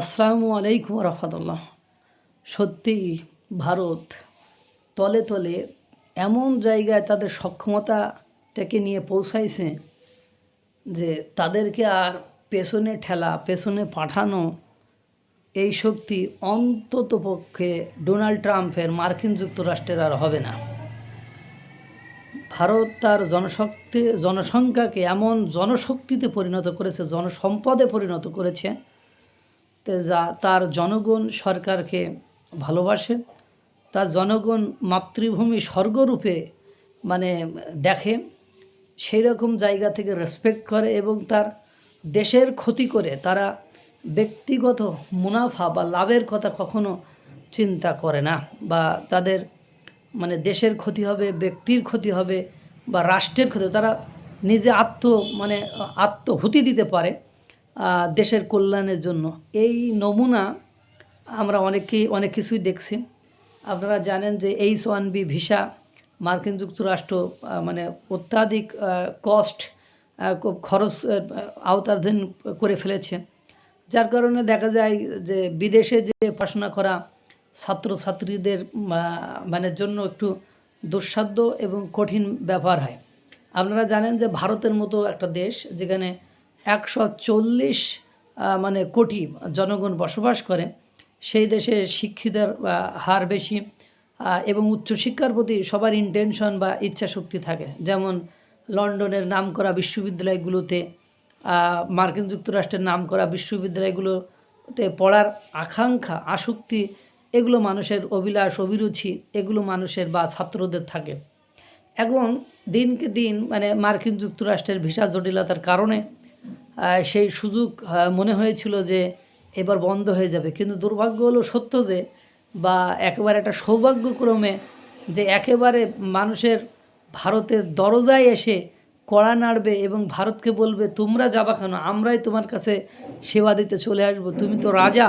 আসসালামু আলাইকুম রহমতুল্লাহ সত্যি ভারত তলে তলে এমন জায়গায় তাদের সক্ষমতাটাকে নিয়ে পৌঁছাইছে যে তাদেরকে আর পেছনে ঠেলা, পেছনে পাঠানো এই শক্তি অন্তত পক্ষে ডোনাল্ড ট্রাম্পের মার্কিন যুক্তরাষ্ট্রের আর হবে না। ভারত তার জনশক্তি, জনসংখ্যাকে এমন জনশক্তিতে পরিণত করেছে, জনসম্পদে পরিণত করেছে যা, তার জনগণ সরকারকে ভালোবাসে, তার জনগণ মাতৃভূমি স্বর্গরূপে মানে দেখে, সেই রকম জায়গা থেকে রেসপেক্ট করে এবং তার দেশের ক্ষতি করে। তারা ব্যক্তিগত মুনাফা বা লাভের কথা কখনো চিন্তা করে না বা তাদের মানে দেশের ক্ষতি হবে, ব্যক্তির ক্ষতি হবে বা রাষ্ট্রের ক্ষতি তারা নিজে আত্ম মানে আত্মহুতি দিতে পারে। দেশের কল্যাণের জন্য। এই নমুনা আমরা অনেকেই অনেক কিছুই দেখছি। আপনারা জানেন যে এইচ ওয়ান বি ভিসা, মার্কিন যুক্তরাষ্ট্র মানে অত্যাধিক কস্ট খরচ আওতাধীন করে ফেলেছে। যার কারণে দেখা যায় যে বিদেশে যে পড়াশোনা করা ছাত্রছাত্রীদের মানে জন্য একটু দুঃসাধ্য এবং কঠিন ব্যাপার হয়। আপনারা জানেন যে ভারতের মতো একটা দেশ যেখানে একশো চল্লিশ মানে কোটি জনগণ বসবাস করে, সেই দেশে শিক্ষিতের হার বেশি এবং উচ্চশিক্ষার প্রতি সবার ইন্টেনশন বা ইচ্ছা শক্তি থাকে। যেমন লন্ডনের নাম করা বিশ্ববিদ্যালয়গুলোতে মার্কিন যুক্তরাষ্ট্রের নাম করা বিশ্ববিদ্যালয়গুলোতে পড়ার আকাঙ্ক্ষা, আসক্তি, এগুলো মানুষের অভিলাষ, অভিরুচি, এগুলো মানুষের বা ছাত্রদের থাকে। এবং দিনকে দিন মানে মার্কিন যুক্তরাষ্ট্রের ভিসা জটিলতার কারণে সেই সুযোগ মনে হয়েছিল যে এবার বন্ধ হয়ে যাবে। কিন্তু দুর্ভাগ্য হলো সত্য যে, বা একেবারে একটা সৌভাগ্যক্রমে যে একেবারে মানুষের ভারতের দরজায় এসে কড়া নাড়বে এবং ভারতকে বলবে, তোমরা যাবা কেন? আমরাই তোমার কাছে সেবা দিতে চলে আসব। তুমি তো রাজা।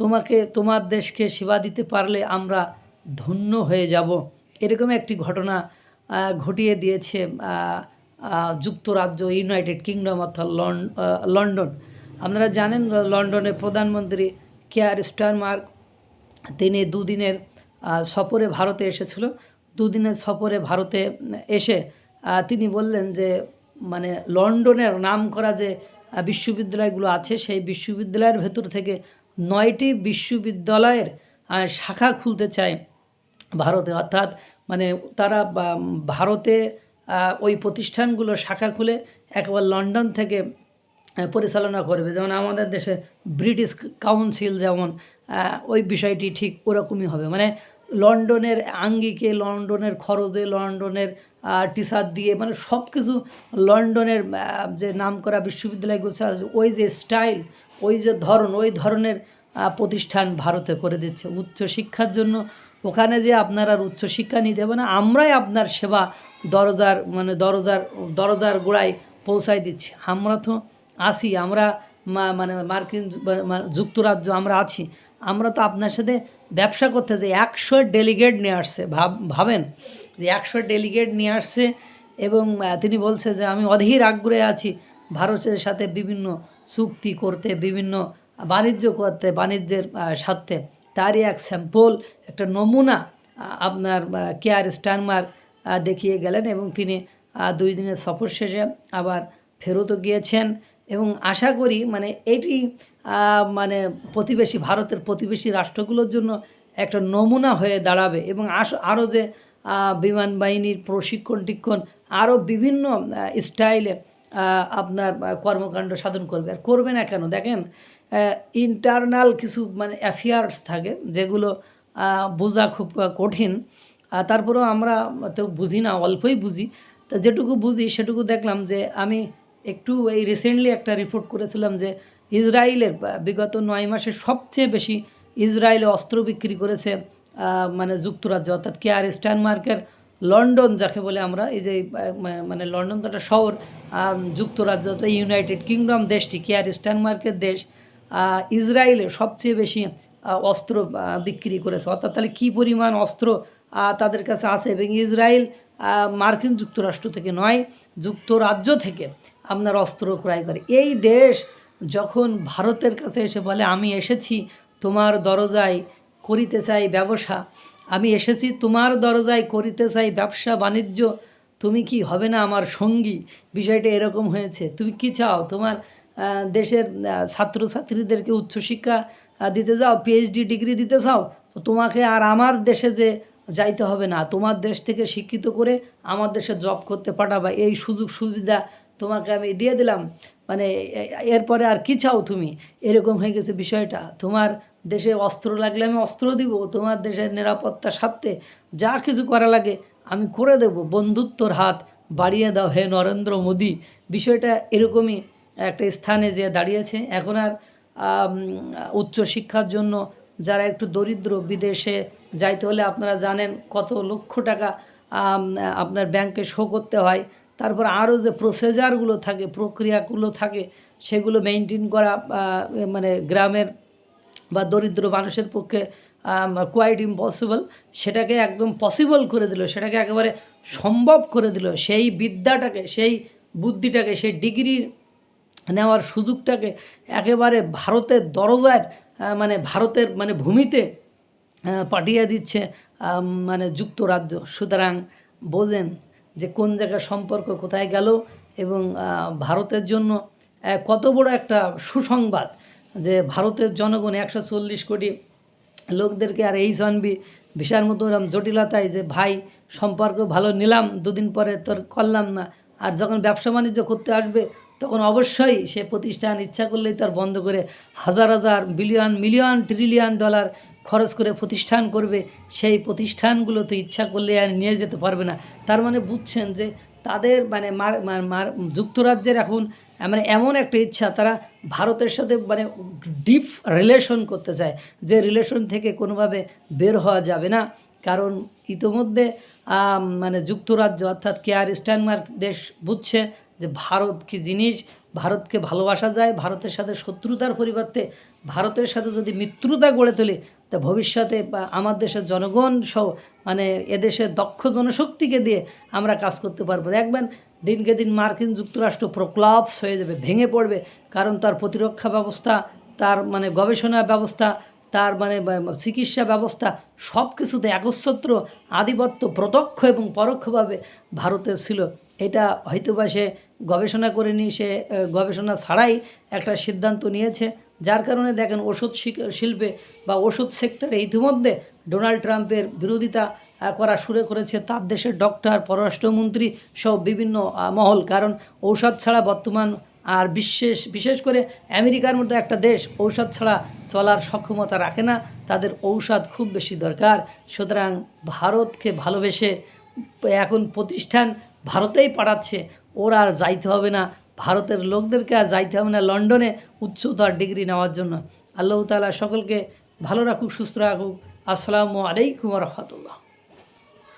তোমাকে, তোমার দেশকে সেবা দিতে পারলে আমরা ধন্য হয়ে যাব। এরকম একটি ঘটনা ঘটিয়ে দিয়েছে যুক্তরাজ্য ইউনাইটেড কিংডম অর্থাৎ লন- লন্ডন। আপনারা জানেন লন্ডনের প্রধানমন্ত্রী কেয়ার স্টারমার্ক, তিনি দুদিনের সফরে ভারতে এসেছিল। দুদিনের সফরে ভারতে এসে তিনি বললেন যে মানে লন্ডনের নাম করা যে বিশ্ববিদ্যালয়গুলো আছে, সেই বিশ্ববিদ্যালয়ের ভেতর থেকে নয়টি বিশ্ববিদ্যালয়ের শাখা খুলতে চায় ভারতে। অর্থাৎ মানে তারা ভারতে ওই প্রতিষ্ঠানগুলো শাখা খুলে একবার লন্ডন থেকে পরিচালনা করবে। যেমন আমাদের দেশে ব্রিটিশ কাউন্সিল যেমন ওই বিষয়টি ঠিক ওরকমই হবে। মানে লন্ডনের আঙ্গিকে লন্ডনের খরচে লন্ডনের টিচার দিয়ে মানে সব কিছু লন্ডনের যে নামকরা বিশ্ববিদ্যালয়গুলো আছে, ওই যে স্টাইল ওই যে ধরন ওই ধরনের প্রতিষ্ঠান ভারতে করে দিচ্ছে। উচ্চশিক্ষার জন্য ওখানে যে আপনার আর উচ্চশিক্ষা নিতে হবে না, আমরাই আপনার সেবা দরজার মানে দরজার দরজার গোড়ায় পৌঁছায় দিচ্ছি। আমরা তো আছি আমরা মানে মার্কিন মানে যুক্তরাজ্য আমরা আছি। আমরা তো আপনার সাথে ব্যবসা করতে যে একশো ডেলিগেট নিয়ে আসছে, ভাব, ভাবেন? যে একশো ডেলিগেট নিয়ে আসছে এবং তিনি বলছে যে আমি অধীর আগ্রহে আছি ভারতের সাথে বিভিন্ন চুক্তি করতে, বিভিন্ন বাণিজ্য করতে, বাণিজ্যের স্বার্থে। তারই এক স্যাম্পল একটা নমুনা আপনার কেয়ার স্টারমার্ক আহ, দেখিয়ে গেলেন এবং তিনি দুই দিনের সফর শেষে আবার ফেরতও গিয়েছেন এবং আশা করি মানে এটি মানে প্রতিবেশী ভারতের প্রতিবেশী রাষ্ট্রগুলোর জন্য একটা নমুনা হয়ে দাঁড়াবে এবং আস আরও যে বিমান বাহিনীর প্রশিক্ষণ টিক্ষণ আরও বিভিন্ন স্টাইলে আপনার কর্মকাণ্ড সাধন করবে। আর করবে না কেন? দেখেন ইন্টারনাল কিছু মানে অ্যাফেয়ার্স থাকে যেগুলো বোঝা খুব কঠিন। তারপরেও আমরা তো বুঝি না, অল্পই বুঝি। তা যেটুকু বুঝি, সেটুকু দেখলাম যে আমি একটু এই রিসেন্টলি একটা রিপোর্ট করেছিলাম যে ইসরায়েলের বিগত নয় মাসে সবচেয়ে বেশি ইসরায়েলে অস্ত্র বিক্রি করেছে মানে যুক্তরাজ্য, অর্থাৎ কেয়ার স্ট্যানমার্কের লন্ডন যাকে বলে আমরা, এই যে মানে লন্ডন তো একটা শহর যুক্তরাজ্য, তো ইউনাইটেড কিংডম দেশটি কেয়ার স্ট্যানমার্কের দেশ ইসরায়েলে সবচেয়ে বেশি অস্ত্র বিক্রি করেছে। অর্থাৎ তাহলে কী পরিমাণ অস্ত্র তাদের কাছে আছে? এবং ইসরায়েল মার্কিন যুক্তরাষ্ট্র থেকে নয়, যুক্তরাজ্য থেকে আপনার অস্ত্র ক্রয় করে। এই দেশ যখন ভারতের কাছে এসে বলে, আমি এসেছি, তোমার দরজায় করিতে চাই ব্যবসা আমি এসেছি তোমার দরজায় করিতে চাই ব্যবসা বাণিজ্য। তুমি কি হবে না আমার সঙ্গী? বিষয়টা এরকম হয়েছে। তুমি কি চাও? তোমার দেশের ছাত্রছাত্রীদেরকে উচ্চশিক্ষা দিতে যাও পিএইচডি ডিগ্রি দিতে চাও? তো তোমাকে আর আমার দেশে যে যাইতে হবে না। তোমার দেশ থেকে শিক্ষিত করে আমার দেশে জব করতে পাঠাবা। এই সুযোগ সুবিধা তোমাকে আমি দিয়ে দিলাম। মানে এরপরে আর কি চাও তুমি? এরকম হয়ে গেছে বিষয়টা। তোমার দেশে অস্ত্র লাগলে আমি অস্ত্র দিব তোমার দেশের নিরাপত্তা স্বার্থে যা কিছু করা লাগে আমি করে দেব। বন্ধুত্বর হাত বাড়িয়ে দাও হে নরেন্দ্র মোদি। বিষয়টা এরকমই একটা স্থানে যে দাঁড়িয়েছে। এখন আর আম, উচ্চ শিক্ষার জন্য যারা একটু দরিদ্র বিদেশে যাইতে হলে আপনারা জানেন কত লক্ষ টাকা আপনার ব্যাংকে শো করতে হয়। তারপর আরও যে প্রসেজারগুলো থাকে প্রক্রিয়াগুলো থাকে সেগুলো মেনটেন করা মানে গ্রামের বা দরিদ্র মানুষের পক্ষে কোয়াইট ইম্পসিবল সেটাকে একদম পসিবল করে দিল, সেটাকে একেবারে সম্ভব করে দিল, সেই বিদ্যাটাকে, সেই বুদ্ধিটাকে, সেই ডিগ্রি নেওয়ার সুযোগটাকে একেবারে ভারতের দরজার মানে ভারতের মানে ভূমিতে পাঠিয়ে দিচ্ছে মানে যুক্তরাজ্য। সুতরাং বোঝেন যে কোন জায়গার সম্পর্ক কোথায় গেল এবং ভারতের জন্য কত বড় একটা সুসংবাদ। যে ভারতের জনগণ একশো চল্লিশ কোটি লোকদেরকে আর এইচ ওয়ান বি ভিসার মতো এরকম জটিলতায় যে, ভাই, সম্পর্ক ভালো নিলাম, দুদিন পরে তোর করলাম না। আর যখন ব্যবসা বাণিজ্য করতে আসবে, তখন অবশ্যই সে প্রতিষ্ঠান ইচ্ছা করলেই তার বন্ধ করে হাজার হাজার বিলিয়ন, মিলিয়ন, ট্রিলিয়ন ডলার খরচ করে প্রতিষ্ঠান করবে। সেই প্রতিষ্ঠানগুলো তো ইচ্ছা করলে আর নিয়ে যেতে পারবে না। তার মানে বুঝছেন যে, তাদের মানে মার, যুক্তরাজ্যের এখন মানে এমন একটা ইচ্ছা, তারা ভারতের সাথে মানে ডিপ রিলেশন করতে চায়, যে রিলেশন থেকে কোনোভাবে বের হওয়া যাবে না। কারণ ইতোমধ্যে মানে যুক্তরাজ্য অর্থাৎ কেয়ার স্ট্যানমার্ক দেশ বুঝছে যে ভারত কি জিনিস, ভারতকে ভালোবাসা যায়, ভারতের সাথে শত্রুতার পরিবর্তে ভারতের সাথে যদি মিত্রতা গড়ে তোলে, তা ভবিষ্যতে আমার দেশের জনগণ সহ মানে এদেশের দক্ষ জনশক্তিকে দিয়ে আমরা কাজ করতে পারব। দেখবেন দিনকে দিন মার্কিন যুক্তরাষ্ট্র প্রক্লাপস হয়ে যাবে, ভেঙে পড়বে। কারণ তার প্রতিরক্ষা ব্যবস্থা, তার মানে গবেষণা ব্যবস্থা, তার মানে চিকিৎসা ব্যবস্থা সব কিছুতে একচ্ছত্র আধিপত্য প্রত্যক্ষ এবং পরোক্ষভাবে ভারতের ছিল। এটা হয়তোবা সে গবেষণা করে নিয়ে সে গবেষণা ছাড়াই একটা সিদ্ধান্ত নিয়েছে। যার কারণে দেখেন ওষুধ শিল্পে বা ওষুধ সেক্টরে ইতিমধ্যে ডোনাল্ড ট্রাম্পের বিরোধিতা করা শুরু করেছে। তার দেশের ডক্টর, পররাষ্ট্রমন্ত্রী সব বিভিন্ন মহল। কারণ ঔষধ ছাড়া বর্তমান আর বিশেষ বিশেষ করে আমেরিকার মতো একটা দেশ ঔষধ ছাড়া চলার সক্ষমতা রাখে না। তাদের ঔষধ খুব বেশি দরকার। সুতরাং ভারতকে ভালোবেসে এখন প্রতিষ্ঠান ভারতেই পাঠাচ্ছে। ওরা আর যাইতে হবে না। ভারতের লোকদেরকে আর যাইতে হবে না লন্ডনে উচ্চতর ডিগ্রি নেওয়ার জন্য। আল্লাহ তালা সকলকে ভালো রাখুক, সুস্থ রাখুক। আসসালামু আলাইকুম রহমতুল্লাহ।